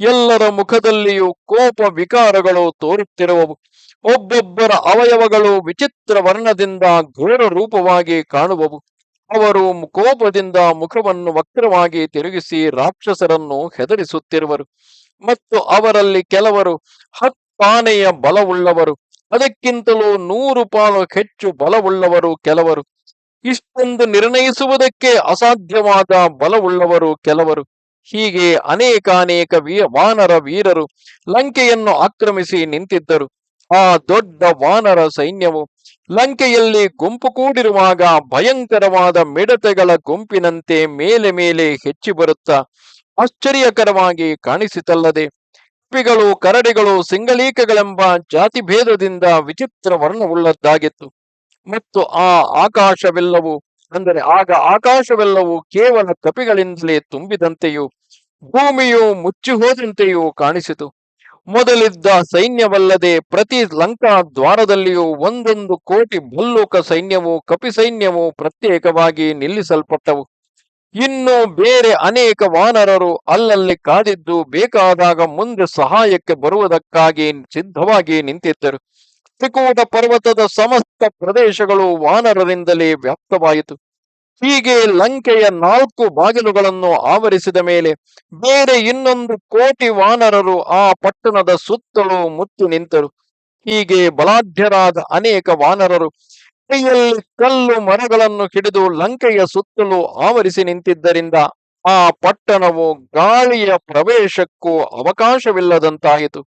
ಎಲ್ಲರ ಮುಖದಲ್ಲಿಯೂ ಕೋಪ ವಿಕಾರಗಳು ತೋರುತ್ತಿರುವವು. ಒಬ್ಬೊಬ್ಬರ ಅವಯವಗಳು ವಿಚಿತ್ರ ವರ್ಣದಿಂದ ಘೋರ ರೂಪವಾಗಿ ಕಾಣುವವು. ಅವರು ಕೋಪದಿಂದ ಮುಖವನ್ನು ವಕ್ರವಾಗಿ ತಿರುಗಿಸಿ ರಾಕ್ಷಸರನ್ನು ಹೆದರಿಸುತ್ತಿರುವರು. ಮತ್ತು ಅವರಲ್ಲಿ ಕೆಲವರು ಹತ್ತಾನೆಯ ಬಲವುಳ್ಳವರು. ಅದಕ್ಕಿಂತಲೂ ನೂರು ಪಾಲು ಹೆಚ್ಚು ಬಲವುಳ್ಳವರು ಕೆಲವರು. ಇಷ್ಟೊಂದು ನಿರ್ಣಯಿಸುವುದಕ್ಕೆ ಅಸಾಧ್ಯವಾದ ಬಲವುಳ್ಳವರು ಕೆಲವರು. ಹೀಗೆ ಅನೇಕಾನೇಕ ವೀ ವಾನರ ವೀರರು ಲಂಕೆಯನ್ನು ಆಕ್ರಮಿಸಿ ನಿಂತಿದ್ದರು. ಆ ದೊಡ್ಡ ವಾನರ ಸೈನ್ಯವು ಲಂಕೆಯಲ್ಲಿ ಗುಂಪು ಕೂಡಿರುವಾಗ ಭಯಂಕರವಾದ ಮಿಡತೆಗಳ ಗುಂಪಿನಂತೆ ಮೇಲೆ ಮೇಲೆ ಹೆಚ್ಚಿ ಬರುತ್ತಾ ಆಶ್ಚರ್ಯಕರವಾಗಿ ಕಾಣಿಸಿತಲ್ಲದೆ ಕಪಿಗಳು ಕರಡಿಗಳು, ಸಿಂಗಲೀಕಗಳೆಂಬ ಜಾತಿ ಭೇದದಿಂದ ವಿಚಿತ್ರ ವರ್ಣವುಳ್ಳದ್ದಾಗಿತ್ತು. ಮತ್ತು ಆ ಆಕಾಶವೆಲ್ಲವೂ, ಅಂದರೆ ಆಗ ಆಕಾಶವೆಲ್ಲವೂ ಕೇವಲ ಕಪಿಗಳಿಂದಲೇ ತುಂಬಿದಂತೆಯೂ ಭೂಮಿಯು ಮುಚ್ಚಿ ಹೋದಂತೆಯೂ ಕಾಣಿಸಿತು. ಮೊದಲಿದ್ದ ಸೈನ್ಯವಲ್ಲದೆ ಪ್ರತಿ ಲಂಕಾ ದ್ವಾರದಲ್ಲಿಯೂ ಒಂದೊಂದು ಕೋಟಿ ಭಲ್ಲೂಕ ಸೈನ್ಯವು ಕಪಿ ಸೈನ್ಯವು ಪ್ರತ್ಯೇಕವಾಗಿ ನಿಲ್ಲಿಸಲ್ಪಟ್ಟವು. ಇನ್ನು ಬೇರೆ ಅನೇಕ ವಾನರರು ಅಲ್ಲಲ್ಲಿ ಕಾದಿದ್ದು ಬೇಕಾದಾಗ ಮುಂದೆ ಸಹಾಯಕ್ಕೆ ಬರುವುದಕ್ಕಾಗಿ ಸಿದ್ಧವಾಗಿ ನಿಂತಿದ್ದರು. ತ್ರಿಕೂಟ ಪರ್ವತದ ಸಮಸ್ತ ಪ್ರದೇಶಗಳು ವಾನರರಿಂದಲೇ ವ್ಯಾಪ್ತವಾಯಿತು. ಹೀಗೆ ಲಂಕೆಯ ನಾಲ್ಕು ಬಾಗಿಲುಗಳನ್ನು ಆವರಿಸಿದ ಮೇಲೆ ಬೇರೆ ಇನ್ನೊಂದು ಕೋಟಿ ವಾನರರು ಆ ಪಟ್ಟಣದ ಸುತ್ತಲೂ ಮುತ್ತು ನಿಂತರು. ಹೀಗೆ ಬಲಾಢ್ಯರಾದ ಅನೇಕ ವಾನರರು ಕೈಯಲ್ಲಿ ಕಲ್ಲು ಮರಗಳನ್ನು ಹಿಡಿದು ಲಂಕೆಯ ಸುತ್ತಲೂ ಆವರಿಸಿ ನಿಂತಿದ್ದರಿಂದ ಆ ಪಟ್ಟಣವು ಗಾಳಿಯ ಪ್ರವೇಶಕ್ಕೂ ಅವಕಾಶವಿಲ್ಲದಂತಾಯಿತು.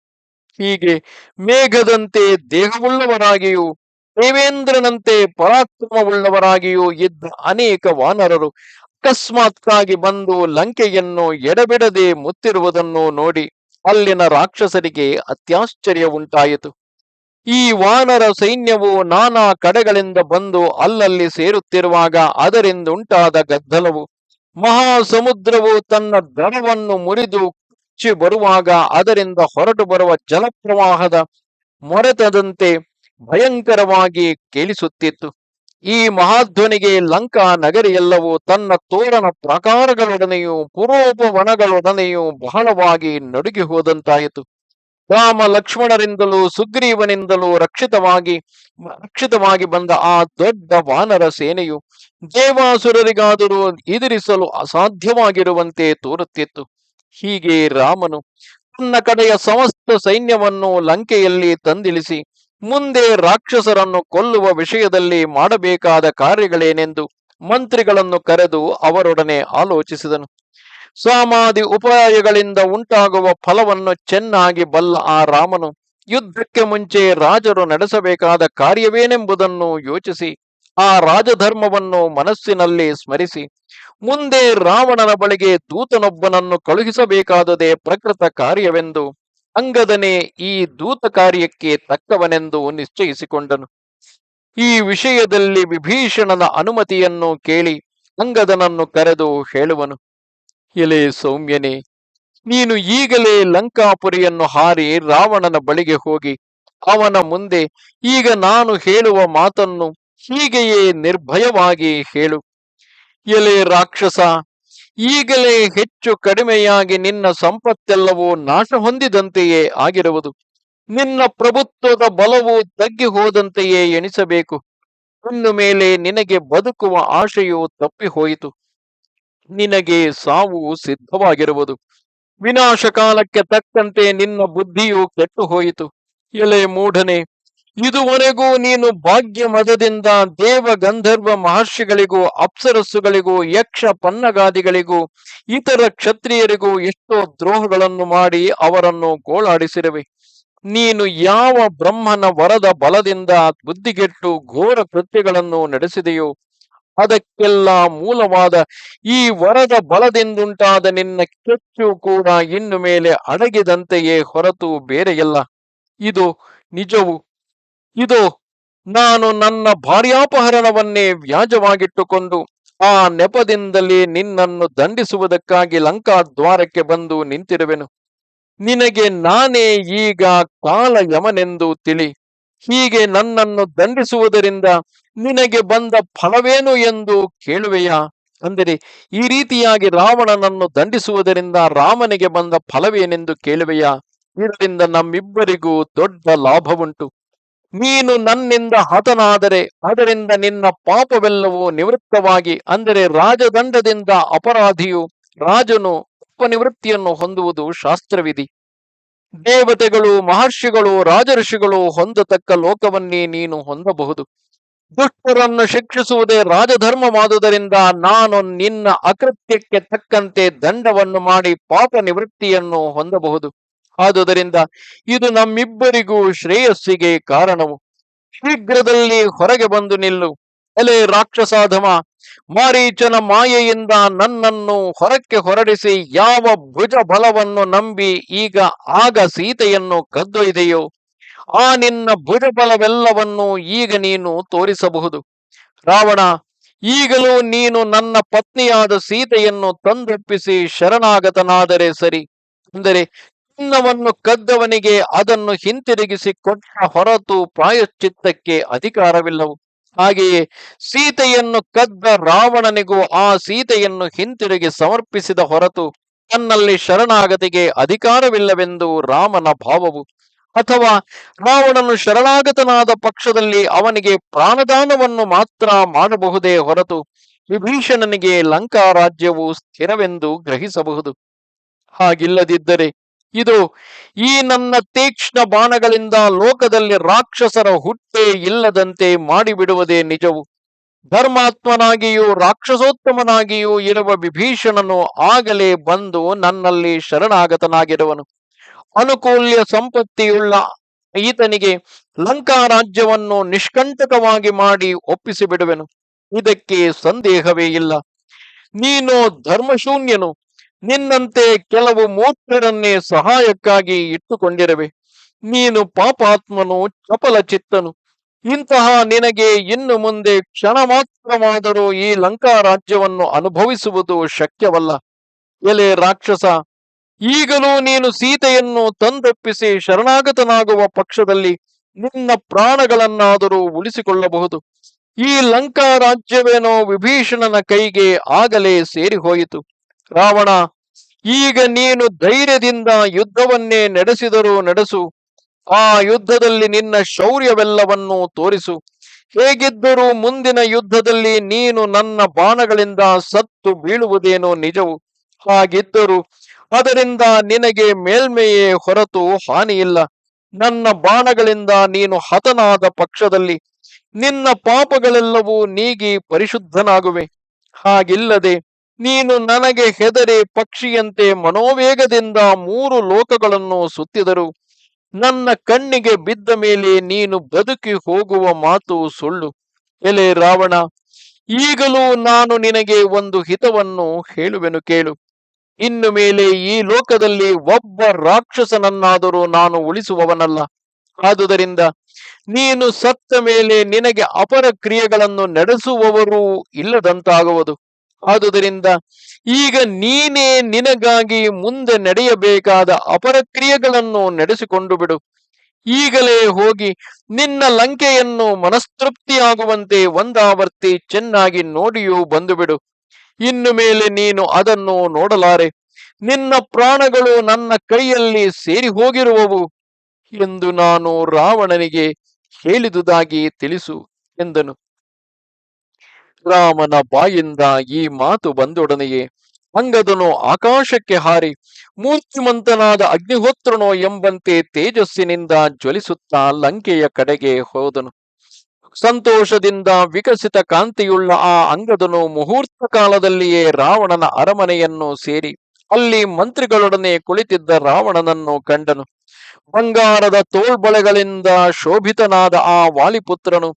ಹೀಗೆ ಮೇಘದಂತೆ ದೇಹವುಳ್ಳವರಾಗಿಯೂ ದೇವೇಂದ್ರನಂತೆ ಪರಾಕ್ರಮವುಳ್ಳವರಾಗಿಯೂ ಇದ್ದ ಅನೇಕ ವಾನರರು ಅಕಸ್ಮಾತ್ಕಾಗಿ ಬಂದು ಲಂಕೆಯನ್ನು ಎಡಬಿಡದೆ ಮುತ್ತಿರುವುದನ್ನು ನೋಡಿ ಅಲ್ಲಿನ ರಾಕ್ಷಸರಿಗೆ ಅತ್ಯಾಶ್ಚರ್ಯ ಉಂಟಾಯಿತು. ಈ ವಾನರ ಸೈನ್ಯವು ನಾನಾ ಕಡೆಗಳಿಂದ ಬಂದು ಅಲ್ಲಲ್ಲಿ ಸೇರುತ್ತಿರುವಾಗ ಅದರಿಂದುಂಟಾದ ಗದ್ದಲವು, ಮಹಾಸಮುದ್ರವು ತನ್ನ ದಡವನ್ನು ಮುರಿದು ಕುಚ್ಚಿ ಬರುವಾಗ ಅದರಿಂದ ಹೊರಟು ಬರುವ ಜಲಪ್ರವಾಹದ ಮೊರೆತದಂತೆ ಭಯಂಕರವಾಗಿ ಕೇಳಿಸುತ್ತಿತ್ತು. ಈ ಮಹಾಧ್ವನಿಗೆ ಲಂಕಾ ನಗರಿಯೆಲ್ಲವೂ ತನ್ನ ತೋರಣ ಪ್ರಾಕಾರಗಳೊಡನೆಯೂ ಪುರೋಪವನಗಳೊಡನೆಯೂ ಬಹಳವಾಗಿ ನಡುಗಿ ಹೋದಂತಾಯಿತು. ರಾಮ ಲಕ್ಷ್ಮಣರಿಂದಲೂ ಸುಗ್ರೀವನಿಂದಲೂ ರಕ್ಷಿತವಾಗಿ ರಕ್ಷಿತವಾಗಿ ಬಂದ ಆ ದೊಡ್ಡ ವಾನರ ಸೇನೆಯು ದೇವಾಸುರರಿಗಾದರೂ ಎದುರಿಸಲು ಅಸಾಧ್ಯವಾಗಿರುವಂತೆ ತೋರುತ್ತಿತ್ತು. ಹೀಗೆ ರಾಮನು ತನ್ನ ಕಡೆಯ ಸಮಸ್ತ ಸೈನ್ಯವನ್ನು ಲಂಕೆಯಲ್ಲಿ ತಂದಿಳಿಸಿ ಮುಂದೆ ರಾಕ್ಷಸರನ್ನು ಕೊಲ್ಲುವ ವಿಷಯದಲ್ಲಿ ಮಾಡಬೇಕಾದ ಕಾರ್ಯಗಳೇನೆಂದು ಮಂತ್ರಿಗಳನ್ನು ಕರೆದು ಅವರೊಡನೆ ಆಲೋಚಿಸಿದನು. ಸಮಾಧಿ ಉಪಾಯಗಳಿಂದ ಉಂಟಾಗುವ ಫಲವನ್ನು ಚೆನ್ನಾಗಿ ಬಲ್ಲ ಆ ರಾಮನು ಯುದ್ಧಕ್ಕೆ ಮುಂಚೆ ರಾಜರು ನಡೆಸಬೇಕಾದ ಕಾರ್ಯವೇನೆಂಬುದನ್ನು ಯೋಚಿಸಿ, ಆ ರಾಜಧರ್ಮವನ್ನು ಮನಸ್ಸಿನಲ್ಲಿ ಸ್ಮರಿಸಿ, ಮುಂದೆ ರಾವಣನ ಬಳಿಗೆ ದೂತನೊಬ್ಬನನ್ನು ಕಳುಹಿಸಬೇಕಾದದೇ ಪ್ರಕೃತ ಕಾರ್ಯವೆಂದು ಅಂಗದನೇ ಈ ದೂತ ಕಾರ್ಯಕ್ಕೆ ತಕ್ಕವನೆಂದು ನಿಶ್ಚಯಿಸಿಕೊಂಡನು. ಈ ವಿಷಯದಲ್ಲಿ ವಿಭೀಷಣನ ಅನುಮತಿಯನ್ನು ಕೇಳಿ ಅಂಗದನನ್ನು ಕರೆದು ಹೇಳುವನು, ಎಲೆ ಸೌಮ್ಯನೇ, ನೀನು ಈಗಲೇ ಲಂಕಾಪುರಿಯನ್ನು ಹಾರಿ ರಾವಣನ ಬಳಿಗೆ ಹೋಗಿ, ಅವನ ಮುಂದೆ ಈಗ ನಾನು ಹೇಳುವ ಮಾತನ್ನು ಹೀಗೆಯೇ ನಿರ್ಭಯವಾಗಿ ಹೇಳು. ಎಲೆ ರಾಕ್ಷಸ ಈಗಲೇ ಹೆಚ್ಚು ಕಡಿಮೆಯಾಗಿ ನಿನ್ನ ಸಂಪತ್ತೆಲ್ಲವೂ ನಾಶ ಹೊಂದಿದಂತೆಯೇ ಆಗಿರುವುದು. ನಿನ್ನ ಪ್ರಭುತ್ವದ ಬಲವು ತಗ್ಗಿ ಹೋದಂತೆಯೇ ಎಣಿಸಬೇಕು. ಇನ್ನು ಮೇಲೆ ನಿನಗೆ ಬದುಕುವ ಆಶೆಯು ತಪ್ಪಿ ಹೋಯಿತು ನಿನಗೆ ಸಾವು ಸಿದ್ಧವಾಗಿರುವುದು. ವಿನಾಶ ಕಾಲಕ್ಕೆ ತಕ್ಕಂತೆ ನಿನ್ನ ಬುದ್ಧಿಯು ಕೆಟ್ಟು ಹೋಯಿತು ಎಲೆ ಮೂಢನೆ ಇದುವರೆಗೂ ನೀನು ಭಾಗ್ಯ ಮದದಿಂದ ದೇವ ಗಂಧರ್ವ ಮಹರ್ಷಿಗಳಿಗೂ, ಅಪ್ಸರಸ್ಸುಗಳಿಗೂ, ಯಕ್ಷ ಪನ್ನಗಾದಿಗಳಿಗೂ, ಇತರ ಕ್ಷತ್ರಿಯರಿಗೂ ಎಷ್ಟೋ ದ್ರೋಹಗಳನ್ನು ಮಾಡಿ ಅವರನ್ನು ಗೋಳಾಡಿಸಿರುವೆ. ನೀನು ಯಾವ ಬ್ರಹ್ಮನ ವರದ ಬಲದಿಂದ ಬುದ್ಧಿಗೆಟ್ಟು ಘೋರ ಕೃತ್ಯಗಳನ್ನು ನಡೆಸಿದೆಯೋ, ಅದಕ್ಕೆಲ್ಲ ಮೂಲವಾದ ಈ ವರದ ಬಲದಿಂದುಂಟಾದ ನಿನ್ನ ಕೆಚ್ಚು ಕೂಡ ಇನ್ನು ಮೇಲೆ ಅಡಗಿದಂತೆಯೇ ಹೊರತು ಬೇರೆಯಲ್ಲ. ಇದು ನಿಜವು. ಇದು ನಾನು ನನ್ನ ಭಾರ್ಯಾಪಹರಣವನ್ನೇ ವ್ಯಾಜವಾಗಿಟ್ಟುಕೊಂಡು ಆ ನೆಪದಿಂದಲೇ ನಿನ್ನನ್ನು ದಂಡಿಸುವುದಕ್ಕಾಗಿ ಲಂಕಾ ದ್ವಾರಕ್ಕೆ ಬಂದು ನಿಂತಿರುವೆನು. ನಿನಗೆ ನಾನೇ ಈಗ ಕಾಲ ಯಮನೆಂದು ತಿಳಿ. ಹೀಗೆ ನನ್ನನ್ನು ದಂಡಿಸುವುದರಿಂದ ನಿನಗೆ ಬಂದ ಫಲವೇನು ಎಂದು ಕೇಳುವೆಯಾ? ಅಂದರೆ, ಈ ರೀತಿಯಾಗಿ ರಾವಣನನ್ನು ದಂಡಿಸುವುದರಿಂದ ರಾಮನಿಗೆ ಬಂದ ಫಲವೇನೆಂದು ಕೇಳುವೆಯಾ? ಇದರಿಂದ ನಮ್ಮಿಬ್ಬರಿಗೂ ದೊಡ್ಡ ಲಾಭವುಂಟು. ನೀನು ನನ್ನಿಂದ ಹತನಾದರೆ ಅದರಿಂದ ನಿನ್ನ ಪಾಪವೆಲ್ಲವೂ ನಿವೃತ್ತವಾಗಿ, ಅಂದರೆ ರಾಜದಂಡದಿಂದ ಅಪರಾಧಿಯು ರಾಜನು ಉಪನಿವೃತ್ತಿಯನ್ನು ಹೊಂದುವುದು ಶಾಸ್ತ್ರವಿಧಿ. ದೇವತೆಗಳು ಮಹರ್ಷಿಗಳು ರಾಜಋಷಿಗಳು ಹೊಂದತಕ್ಕ ಲೋಕವನ್ನೇ ನೀನು ಹೊಂದಬಹುದು. ದುಷ್ಟರನ್ನು ಶಿಕ್ಷಿಸುವುದೇ ರಾಜಧರ್ಮವಾದುದರಿಂದ ನಾನು ನಿನ್ನ ಅಕೃತ್ಯಕ್ಕೆ ತಕ್ಕಂತೆ ದಂಡವನ್ನು ಮಾಡಿ ಪಾಪ ನಿವೃತ್ತಿಯನ್ನು ಹೊಂದಬಹುದು. ಆದುದರಿಂದ ಇದು ನಮ್ಮಿಬ್ಬರಿಗೂ ಶ್ರೇಯಸ್ಸಿಗೆ ಕಾರಣವು. ಶೀಘ್ರದಲ್ಲಿ ಹೊರಗೆ ಬಂದು ನಿಲ್ಲು. ಎಲೆ ರಾಕ್ಷಸಾಧಮ, ಮಾರೀಚನ ಮಾಯೆಯಿಂದ ನನ್ನನ್ನು ಹೊರಕ್ಕೆ ಹೊರಡಿಸಿ ಯಾವ ಭುಜ ಬಲವನ್ನು ನಂಬಿ ಈಗ ಆಗ ಸೀತೆಯನ್ನು ಕದ್ದೊಯ್ದೆಯೋ, ಆ ನಿನ್ನ ಭುಜ ಬಲವೆಲ್ಲವನ್ನೂ ಈಗ ನೀನು ತೋರಿಸಬಹುದು. ರಾವಣ, ಈಗಲೂ ನೀನು ನನ್ನ ಪತ್ನಿಯಾದ ಸೀತೆಯನ್ನು ತಂದೊಪ್ಪಿಸಿ ಶರಣಾಗತನಾದರೆ ಸರಿ. ಅಂದರೆ ಚಿನ್ನವನ್ನು ಕದ್ದವನಿಗೆ ಅದನ್ನು ಹಿಂತಿರುಗಿಸಿ ಕೊಟ್ಟ ಹೊರತು ಪ್ರಾಯಶ್ಚಿತ್ತಕ್ಕೆ ಅಧಿಕಾರವಿಲ್ಲವು. ಹಾಗೆಯೇ ಸೀತೆಯನ್ನು ಕದ್ದ ರಾವಣನಿಗೂ ಆ ಸೀತೆಯನ್ನು ಹಿಂತಿರುಗಿ ಸಮರ್ಪಿಸಿದ ಹೊರತು ತನ್ನಲ್ಲಿ ಶರಣಾಗತಿಗೆ ಅಧಿಕಾರವಿಲ್ಲವೆಂದು ರಾಮನ ಭಾವವು. ಅಥವಾ ರಾವಣನು ಶರಣಾಗತನಾದ ಪಕ್ಷದಲ್ಲಿ ಅವನಿಗೆ ಪ್ರಾಣದಾನವನ್ನು ಮಾತ್ರ ಮಾಡಬಹುದೇ ಹೊರತು ವಿಭೀಷಣನಿಗೆ ಲಂಕಾ ರಾಜ್ಯವು ಸ್ಥಿರವೆಂದು ಗ್ರಹಿಸಬಹುದು. ಹಾಗಿಲ್ಲದಿದ್ದರೆ ಇದು ಈ ನನ್ನ ತೀಕ್ಷ್ಣ ಬಾಣಗಳಿಂದ ಲೋಕದಲ್ಲಿ ರಾಕ್ಷಸರ ಹುಟ್ಟೆ ಇಲ್ಲದಂತೆ ಮಾಡಿಬಿಡುವುದೇ ನಿಜವು. ಧರ್ಮಾತ್ಮನಾಗಿಯೂ ರಾಕ್ಷಸೋತ್ತಮನಾಗಿಯೂ ಇರುವ ವಿಭೀಷಣನು ಆಗಲೇ ಬಂದು ನನ್ನಲ್ಲಿ ಶರಣಾಗತನಾಗಿರುವನು. ಅನುಕೂಲ್ಯ ಸಂಪತ್ತಿಯುಳ್ಳ ಈತನಿಗೆ ಲಂಕಾ ರಾಜ್ಯವನ್ನು ನಿಷ್ಕಂಟಕವಾಗಿ ಮಾಡಿ ಒಪ್ಪಿಸಿ ಬಿಡುವೆನು ಇದಕ್ಕೆ ಸಂದೇಹವೇ ಇಲ್ಲ. ನೀನು ಧರ್ಮಶೂನ್ಯನು ನಿನ್ನಂತೆ ಕೆಲವು ಮೂರ್ಖರನ್ನೇ ಸಹಾಯಕ್ಕಾಗಿ ಇಟ್ಟುಕೊಂಡಿರುವೆ. ನೀನು ಪಾಪಾತ್ಮನು ಚಪಲ ಚಿತ್ತನು ಇಂತಹ ನಿನಗೆ ಇನ್ನು ಮುಂದೆ ಕ್ಷಣ ಮಾತ್ರವಾದರೂ ಈ ಲಂಕಾ ರಾಜ್ಯವನ್ನು ಅನುಭವಿಸುವುದು ಶಕ್ಯವಲ್ಲ. ಎಲೆ ರಾಕ್ಷಸ, ಈಗಲೂ ನೀನು ಸೀತೆಯನ್ನು ತಂದೊಪ್ಪಿಸಿ ಶರಣಾಗತನಾಗುವ ಪಕ್ಷದಲ್ಲಿ ನಿನ್ನ ಪ್ರಾಣಗಳನ್ನಾದರೂ ಉಳಿಸಿಕೊಳ್ಳಬಹುದು. ಈ ಲಂಕಾ ರಾಜ್ಯವೇನೋ ವಿಭೀಷಣನ ಕೈಗೆ ಆಗಲೇ ಸೇರಿ ಹೋಯಿತು ರಾವಣ ಈಗ ನೀನು ಧೈರ್ಯದಿಂದ ಯುದ್ಧವನ್ನೇ ನಡೆಸಿದರೂ ನಡೆಸು. ಆ ಯುದ್ಧದಲ್ಲಿ ನಿನ್ನ ಶೌರ್ಯವೆಲ್ಲವನ್ನೂ ತೋರಿಸು. ಹೇಗಿದ್ದರೂ ಮುಂದಿನ ಯುದ್ಧದಲ್ಲಿ ನೀನು ನನ್ನ ಬಾಣಗಳಿಂದ ಸತ್ತು ಬೀಳುವುದೇನೋ ನಿಜವು. ಹಾಗಿದ್ದರೂ ಅದರಿಂದ ನಿನಗೆ ಮೇಲ್ಮೆಯೇ ಹೊರತು ಹಾನಿಯಿಲ್ಲ. ನನ್ನ ಬಾಣಗಳಿಂದ ನೀನು ಹತನಾದ ಪಕ್ಷದಲ್ಲಿ ನಿನ್ನ ಪಾಪಗಳೆಲ್ಲವೂ ನೀಗಿ ಪರಿಶುದ್ಧನಾಗುವೆ. ಹಾಗಿಲ್ಲದೆ ನೀನು ನನಗೆ ಹೆದರಿ ಪಕ್ಷಿಯಂತೆ ಮನೋವೇಗದಿಂದ ಮೂರು ಲೋಕಗಳನ್ನು ಸುತ್ತಿದರು. ನನ್ನ ಕಣ್ಣಿಗೆ ಬಿದ್ದ ಮೇಲೆ ನೀನು ಬದುಕಿ ಹೋಗುವ ಮಾತು ಸುಳ್ಳು. ಎಲೆ ರಾವಣ, ಈಗಲೂ ನಾನು ನಿನಗೆ ಒಂದು ಹಿತವನ್ನು ಹೇಳುವೆನು ಕೇಳು. ಇನ್ನು ಮೇಲೆ ಈ ಲೋಕದಲ್ಲಿ ಒಬ್ಬ ರಾಕ್ಷಸನನ್ನಾದರೂ ನಾನು ಉಳಿಸುವವನಲ್ಲ. ಆದುದರಿಂದ ನೀನು ಸತ್ತ ಮೇಲೆ ನಿನಗೆ ಅಪರ ಕ್ರಿಯೆಗಳನ್ನು ನಡೆಸುವವರೂ ಇಲ್ಲದಂತಾಗುವುದು. ಆದುದರಿಂದ ಈಗ ನೀನೇ ನಿನಗಾಗಿ ಮುಂದೆ ನಡೆಯಬೇಕಾದ ಅಪರ ಕ್ರಿಯೆಗಳನ್ನು ನಡೆಸಿಕೊಂಡು ಬಿಡು. ಈಗಲೇ ಹೋಗಿ ನಿನ್ನ ಲಂಕೆಯನ್ನು ಮನಸ್ತೃಪ್ತಿಯಾಗುವಂತೆ ಒಂದಾವರ್ತಿ ಚೆನ್ನಾಗಿ ನೋಡಿಯೂ ಬಂದು ಬಿಡು. ಇನ್ನು ಮೇಲೆ ನೀನು ಅದನ್ನು ನೋಡಲಾರೆ. ನಿನ್ನ ಪ್ರಾಣಗಳು ನನ್ನ ಕೈಯಲ್ಲಿ ಸೇರಿ ಹೋಗಿರುವವು ಎಂದು ನಾನು ರಾವಣನಿಗೆ ಹೇಳಿದುದಾಗಿ ತಿಳಿಸು ಎಂದನು. ರಾಮನ ಬಾಯಿಂದ ಈ ಮಾತು ಬಂದೊಡನೆಯೇ ಅಂಗದನು ಆಕಾಶಕ್ಕೆ ಹಾರಿ, ಮೂರ್ತಿಮಂತನಾದ ಅಗ್ನಿಹೋತ್ರನೋ ಎಂಬಂತೆ ತೇಜಸ್ಸಿನಿಂದ ಜ್ವಲಿಸುತ್ತಾ ಲಂಕೆಯ ಕಡೆಗೆ ಹೋದನು. ಸಂತೋಷದಿಂದ ವಿಕಸಿತ ಕಾಂತಿಯುಳ್ಳ ಆ ಅಂಗದನು ಮುಹೂರ್ತ ಕಾಲದಲ್ಲಿಯೇ ರಾವಣನ ಅರಮನೆಯನ್ನು ಸೇರಿ, ಅಲ್ಲಿ ಮಂತ್ರಿಗಳೊಡನೆ ಕುಳಿತಿದ್ದ ರಾವಣನನ್ನು ಕಂಡನು. ಬಂಗಾರದ ತೋಳ್ಬಳೆಗಳಿಂದ ಶೋಭಿತನಾದ ಆ ವಾಲಿಪುತ್ರನು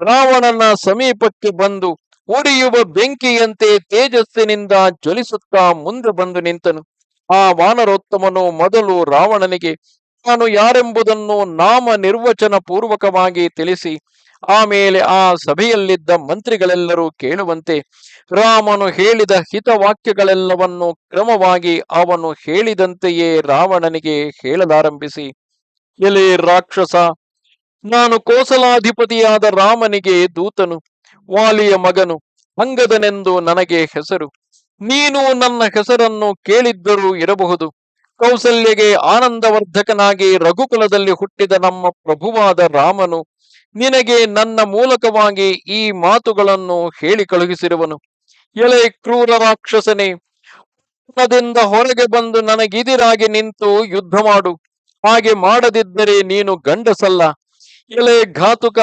ರಾವಣನ ಸಮೀಪಕ್ಕೆ ಬಂದು ಉರಿಯುವ ಬೆಂಕಿಯಂತೆ ತೇಜಸ್ಸಿನಿಂದ ಜ್ವಲಿಸುತ್ತಾ ಮುಂದೆ ಬಂದು ನಿಂತನು. ಆ ವಾನರೋತ್ತಮನು ಮೊದಲು ರಾವಣನಿಗೆ ತಾನು ಯಾರೆಂಬುದನ್ನು ನಾಮ ನಿರ್ವಚನ ಪೂರ್ವಕವಾಗಿ ತಿಳಿಸಿ. ಆಮೇಲೆ ಆ ಸಭೆಯಲ್ಲಿದ್ದ ಮಂತ್ರಿಗಳೆಲ್ಲರೂ ಕೇಳುವಂತೆ, ರಾಮನು ಹೇಳಿದ ಹಿತವಾಕ್ಯಗಳೆಲ್ಲವನ್ನು ಕ್ರಮವಾಗಿ ಅವನು ಹೇಳಿದಂತೆಯೇ ರಾವಣನಿಗೆ ಹೇಳಲಾರಂಭಿಸಿ. ಎಲೆ ರಾಕ್ಷಸ, ನಾನು ಕೋಸಲಾಧಿಪತಿಯಾದ ರಾಮನಿಗೆ ದೂತನು. ವಾಲಿಯ ಮಗನು ಅಂಗದನೆಂದು ನನಗೆ ಹೆಸರು. ನೀನು ನನ್ನ ಹೆಸರನ್ನು ಕೇಳಿದ್ದರೂ ಇರಬಹುದು. ಕೌಸಲ್ಯಗೆ ಆನಂದವರ್ಧಕನಾಗಿ ರಘುಕುಲದಲ್ಲಿ ಹುಟ್ಟಿದ ನಮ್ಮ ಪ್ರಭುವಾದ ರಾಮನು ನಿನಗೆ ನನ್ನ ಮೂಲಕವಾಗಿ ಈ ಮಾತುಗಳನ್ನು ಹೇಳಿ ಕಳುಹಿಸಿರುವನು. ಎಲೆ ಕ್ರೂರ ರಾಕ್ಷಸನೇ, ಪಟ್ಟಣದಿಂದ ಹೊರಗೆ ಬಂದು ನನಗಿದಿರಾಗಿ ನಿಂತು ಯುದ್ಧ ಮಾಡು. ಹಾಗೆ ಮಾಡದಿದ್ದರೆ ನೀನು ಗಂಡಸಲ್ಲ. ಎಲೆ ಘಾತುಕ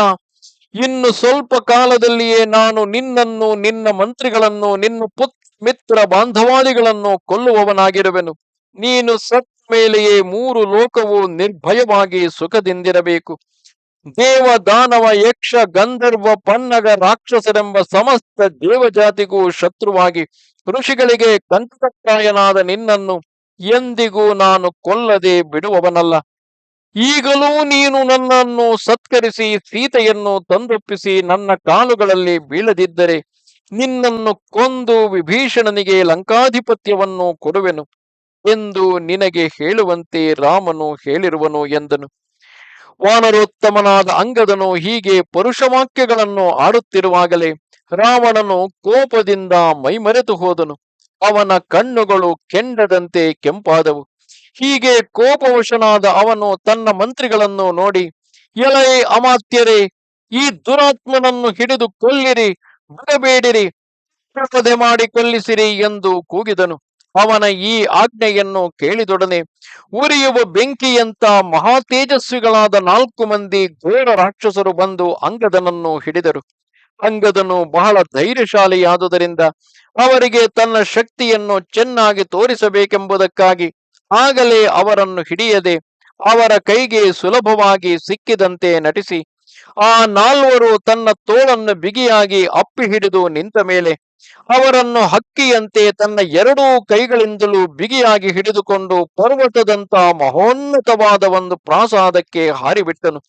ಇನ್ನು ಸ್ವಲ್ಪ ಕಾಲದಲ್ಲಿಯೇ ನಾನು ನಿನ್ನನ್ನು, ನಿನ್ನ ಮಂತ್ರಿಗಳನ್ನು, ನಿನ್ನ ಪುತ್, ಮಿತ್ರ ಬಾಂಧವಾದಿಗಳನ್ನು ಕೊಲ್ಲುವವನಾಗಿರುವೆನು. ನೀನು ಸತ್ ಮೇಲೆಯೇ ಮೂರು ಲೋಕವು ನಿರ್ಭಯವಾಗಿ ಸುಖದಿಂದಿರಬೇಕು. ದೇವ ದಾನವ ಯಕ್ಷ, ಗಂಧರ್ವ, ಪನ್ನಗ, ರಾಕ್ಷಸರೆಂಬ ಸಮಸ್ತ ದೇವಜಾತಿಗೂ ಶತ್ರುವಾಗಿ ಋಷಿಗಳಿಗೆ ಕಂಟಕಪ್ರಾಯನಾದ ನಿನ್ನನ್ನು ಎಂದಿಗೂ ನಾನು ಕೊಲ್ಲದೆ ಬಿಡುವವನಲ್ಲ. ಈಗಲೂ ನೀನು ನನ್ನನ್ನು ಸತ್ಕರಿಸಿ ಸೀತೆಯನ್ನು ತಂದೊಪ್ಪಿಸಿ ನನ್ನ ಕಾಲುಗಳಲ್ಲಿ ಬೀಳದಿದ್ದರೆ ನಿನ್ನನ್ನು ಕೊಂದು ವಿಭೀಷಣನಿಗೆ ಲಂಕಾಧಿಪತ್ಯವನ್ನು ಕೊಡುವೆನು ಎಂದು ನಿನಗೆ ಹೇಳುವಂತೆ ರಾಮನು ಹೇಳಿರುವನು ಎಂದನು. ವಾನರೋತ್ತಮನಾದ ಅಂಗದನು ಹೀಗೆ ಪರುಷವಾಕ್ಯಗಳನ್ನು ಆಡುತ್ತಿರುವಾಗಲೇ ರಾವಣನು ಕೋಪದಿಂದ ಮೈಮರೆತು ಹೋದನು. ಅವನ ಕಣ್ಣುಗಳು ಕೆಂಡದಂತೆ ಕೆಂಪಾದವು. ಹೀಗೆ ಕೋಪವಶನಾದ ಅವನು ತನ್ನ ಮಂತ್ರಿಗಳನ್ನು ನೋಡಿ, ಎಲೈ ಅಮಾತ್ಯರೇ, ಈ ದುರಾತ್ಮನನ್ನು ಹಿಡಿದು ಕೊಲ್ಲಿರಿ ಬಿಡಬೇಡಿರಿ ವಧೆ ಮಾಡಿ ಕೊಲ್ಲಿಸಿರಿ ಎಂದು ಕೂಗಿದನು. ಅವನ ಈ ಆಜ್ಞೆಯನ್ನು ಕೇಳಿದೊಡನೆ, ಉರಿಯುವ ಬೆಂಕಿಯಂತ ಮಹಾ ತೇಜಸ್ವಿಗಳಾದ ನಾಲ್ಕು ಮಂದಿ ಘೋರ ರಾಕ್ಷಸರು ಬಂದು ಅಂಗದನನ್ನು ಹಿಡಿದರು. ಅಂಗದನು ಬಹಳ ಧೈರ್ಯಶಾಲಿಯಾದುದರಿಂದ ಅವರಿಗೆ ತನ್ನ ಶಕ್ತಿಯನ್ನು ಚೆನ್ನಾಗಿ ತೋರಿಸಬೇಕೆಂಬುದಕ್ಕಾಗಿ ಆಗಲೇ ಅವರನ್ನು ಹಿಡಿಯದೆ ಅವರ ಕೈಗೆ ಸುಲಭವಾಗಿ ಸಿಕ್ಕಿದಂತೆ ನಟಿಸಿ, ಆ ನಾಲ್ವರು ತನ್ನ ತೋಳನ್ನು ಬಿಗಿಯಾಗಿ ಅಪ್ಪಿ ಹಿಡಿದು ನಿಂತ ಮೇಲೆ ಅವರನ್ನು ಹಕ್ಕಿಯಂತೆ ತನ್ನ ಎರಡೂ ಕೈಗಳಿಂದಲೂ ಬಿಗಿಯಾಗಿ ಹಿಡಿದುಕೊಂಡು ಪರ್ವತದಂತ ಮಹೋನ್ನತವಾದ ಒಂದು ಪ್ರಾಸಾದಕ್ಕೆ ಹಾರಿಬಿಟ್ಟನು.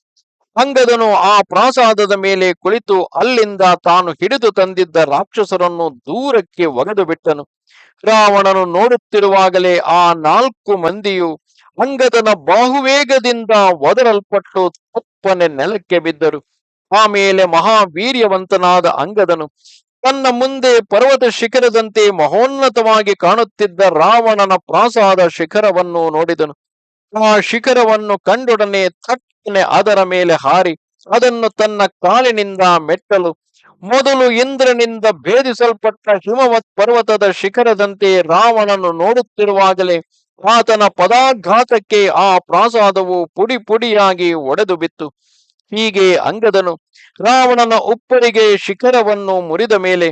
ಅಂಗದನು ಆ ಪ್ರಾಸಾದದ ಮೇಲೆ ಕುಳಿತು ಅಲ್ಲಿಂದ ತಾನು ಹಿಡಿದು ತಂದಿದ್ದ ರಾಕ್ಷಸರನ್ನು ದೂರಕ್ಕೆ ಒಗೆದು ಬಿಟ್ಟನು ರಾವಣನು ನೋಡುತ್ತಿರುವಾಗಲೇ ಆ ನಾಲ್ಕು ಮಂದಿಯು ಅಂಗದನ ಬಾಹುವೇಗದಿಂದ ಒದರಲ್ಪಟ್ಟು ತಪ್ಪನೆ ನೆಲಕ್ಕೆ ಬಿದ್ದರು. ಆಮೇಲೆ ಮಹಾವೀರ್ಯವಂತನಾದ ಅಂಗದನು ತನ್ನ ಮುಂದೆ ಪರ್ವತ ಶಿಖರದಂತೆ ಮಹೋನ್ನತವಾಗಿ ಕಾಣುತ್ತಿದ್ದ ರಾವಣನ ಪ್ರಾಸಾದ ಶಿಖರವನ್ನು ನೋಡಿದನು. ಆ ಶಿಖರವನ್ನು ಕಂಡೊಡನೆ ತಟ್ಟನೆ ಅದರ ಮೇಲೆ ಹಾರಿ ಅದನ್ನು ತನ್ನ ಕಾಲಿನಿಂದ ಮೆಟ್ಟಲು ಮೊದಲು ಇಂದ್ರನಿಂದ ಭೇದಿಸಲ್ಪಟ್ಟ ಹಿಮವತ್ ಪರ್ವತದ ಶಿಖರದಂತೆ ರಾವಣನು ನೋಡುತ್ತಿರುವಾಗಲೇ ಆತನ ಪದಾಘಾತಕ್ಕೆ ಆ ಪ್ರಾಸಾದವು ಪುಡಿ ಪುಡಿಯಾಗಿ ಒಡೆದು ಬಿತ್ತು. ಹೀಗೆ ಅಂಗದನು ರಾವಣನ ಉಪ್ಪರಿಗೆ ಶಿಖರವನ್ನು ಮುರಿದ ಮೇಲೆ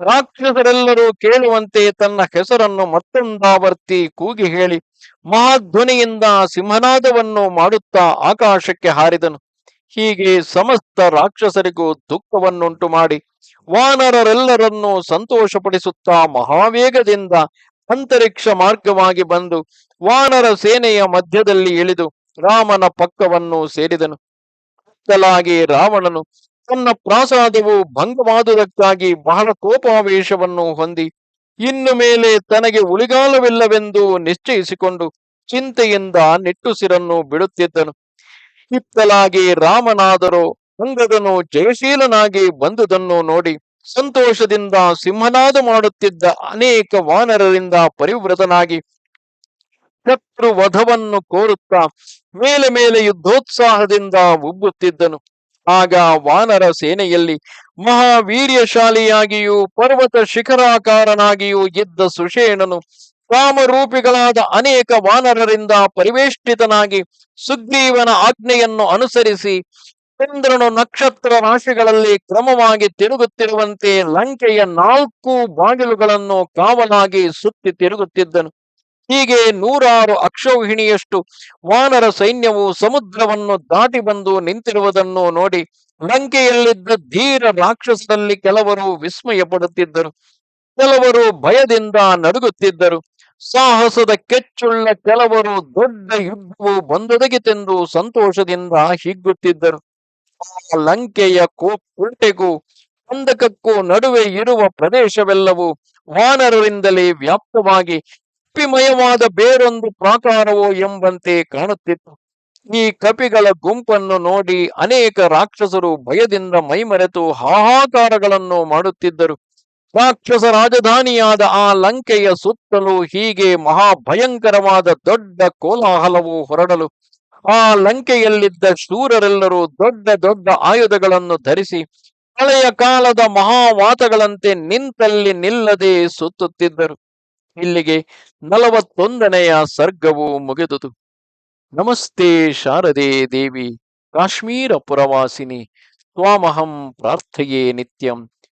ರಾಕ್ಷಸರೆಲ್ಲರೂ ಕೇಳುವಂತೆ ತನ್ನ ಹೆಸರನ್ನು ಮತ್ತೊಂದಾವರ್ತಿ ಕೂಗಿ ಹೇಳಿ ಮಹಾಧ್ವನಿಯಿಂದ ಸಿಂಹನಾದವನ್ನು ಮಾಡುತ್ತಾ ಆಕಾಶಕ್ಕೆ ಹಾರಿದನು. ಹೀಗೆ ಸಮಸ್ತ ರಾಕ್ಷಸರಿಗೂ ದುಃಖವನ್ನುಂಟು ಮಾಡಿ ವಾನರರೆಲ್ಲರನ್ನೂ ಸಂತೋಷಪಡಿಸುತ್ತಾ ಮಹಾವೇಗದಿಂದ ಅಂತರಿಕ್ಷ ಮಾರ್ಗವಾಗಿ ಬಂದು ವಾನರ ಸೇನೆಯ ಮಧ್ಯದಲ್ಲಿ ಇಳಿದು ರಾಮನ ಪಕ್ಕವನ್ನು ಸೇರಿದನು. ಕತ್ತಲಾಗಿ ರಾವಣನು ತನ್ನ ಪ್ರಾಸಾದವು ಭಂಗವಾದುದಕ್ಕಾಗಿ ಬಹಳ ಕೋಪಾವೇಶವನ್ನು ಹೊಂದಿ ಇನ್ನು ಮೇಲೆ ತನಗೆ ಉಳಿಗಾಲವಿಲ್ಲವೆಂದು ನಿಶ್ಚಯಿಸಿಕೊಂಡು ಚಿಂತೆಯಿಂದ ನಿಟ್ಟುಸಿರನ್ನು ಬಿಡುತ್ತಿದ್ದನು. ಇತ್ತಲಾಗಿ ರಾಮನಾದರೂ ಅಂಗದನು ಜಯಶೀಲನಾಗಿ ಬಂದುದನ್ನು ನೋಡಿ ಸಂತೋಷದಿಂದ ಸಿಂಹನಾದ ಮಾಡುತ್ತಿದ್ದ ಅನೇಕ ವಾನರರಿಂದ ಪರಿವೃತನಾಗಿ ಶತ್ರು ವಧವನ್ನು ಕೋರುತ್ತಾ ಮೇಲೆ ಮೇಲೆ ಯುದ್ಧೋತ್ಸಾಹದಿಂದ ಉಬ್ಬುತ್ತಿದ್ದನು ಆಗ ವಾನರ ಸೇನೆಯಲ್ಲಿ ಮಹಾವೀರ್ಯಶಾಲಿಯಾಗಿಯೂ ಪರ್ವತ ಶಿಖರಾಕಾರನಾಗಿಯೂ ಇದ್ದ ಸುಷೇಣನು ಕಾಮರೂಪಿಗಳಾದ ಅನೇಕ ವಾನರರಿಂದ ಪರಿವೇಷ್ಟಿತನಾಗಿ ಸುಗ್ರೀವನ ಆಜ್ಞೆಯನ್ನು ಅನುಸರಿಸಿ ಚಂದ್ರನು ನಕ್ಷತ್ರ ರಾಶಿಗಳಲ್ಲಿ ಕ್ರಮವಾಗಿ ತಿರುಗುತ್ತಿರುವಂತೆ ಲಂಕೆಯ ನಾಲ್ಕು ಬಾಗಿಲುಗಳನ್ನು ಕಾವಲಾಗಿ ಸುತ್ತಿ ತಿರುಗುತ್ತಿದ್ದನು. ಹೀಗೆ ನೂರಾರು ಅಕ್ಷೌಹಿಣಿಯಷ್ಟು ವಾನರ ಸೈನ್ಯವು ಸಮುದ್ರವನ್ನು ದಾಟಿ ಬಂದು ನಿಂತಿರುವುದನ್ನು ನೋಡಿ ಲಂಕೆಯಲ್ಲಿದ್ದ ಧೀರ ರಾಕ್ಷಸರಲ್ಲಿ ಕೆಲವರು ವಿಸ್ಮಯ ಪಡುತ್ತಿದ್ದರು ಕೆಲವರು ಭಯದಿಂದ ನಡುಗುತ್ತಿದ್ದರು. ಸಾಹಸದ ಕೆಚ್ಚುಳ್ಳ ಕೆಲವರು ದೊಡ್ಡ ಯುದ್ಧವು ಬಂದೊದಗಿತೆಂದು ಸಂತೋಷದಿಂದ ಹಿಗ್ಗುತ್ತಿದ್ದರು. ಆ ಲಂಕೆಯ ಕೋಟೆಗೂ ಕಂದಕಕ್ಕೂ ನಡುವೆ ಇರುವ ಪ್ರದೇಶವೆಲ್ಲವೂ ವಾನರರಿಂದಲೇ ವ್ಯಾಪ್ತವಾಗಿ ಕಪಿಮಯವಾದ ಬೇರೊಂದು ಪ್ರಾಕಾರವೋ ಎಂಬಂತೆ ಕಾಣುತ್ತಿತ್ತು. ಈ ಕಪಿಗಳ ಗುಂಪನ್ನು ನೋಡಿ ಅನೇಕ ರಾಕ್ಷಸರು ಭಯದಿಂದ ಮೈಮರೆತು ಹಾಹಾಕಾರಗಳನ್ನು ಮಾಡುತ್ತಿದ್ದರು. ರಾಕ್ಷಸ ರಾಜಧಾನಿಯಾದ ಆ ಲಂಕೆಯ ಸುತ್ತಲೂ ಹೀಗೆ ಮಹಾಭಯಂಕರವಾದ ದೊಡ್ಡ ಕೋಲಾಹಲವು ಹೊರಡಲು, ಆ ಲಂಕೆಯಲ್ಲಿದ್ದ ಶೂರರೆಲ್ಲರೂ ದೊಡ್ಡ ದೊಡ್ಡ ಆಯುಧಗಳನ್ನು ಧರಿಸಿ, ಹಳೆಯ ಕಾಲದ ಮಹಾವಾತಗಳಂತೆ ನಿಂತಲ್ಲಿ ನಿಲ್ಲದೆ ಸುತ್ತುತ್ತಿದ್ದರು. ಇಲ್ಲಿಗೆ ನಲವತ್ತೊಂದನೆಯ ಸರ್ಗವು ಮುಗಿದುದು. ನಮಸ್ತೆ ಶಾರದೆ ದೇವಿ, ಕಾಶ್ಮೀರ ಪುರವಾಸಿನಿ ಸ್ವಾಮಹಂ ಪ್ರಾರ್ಥೆಯೇ ನಿತ್ಯಂ.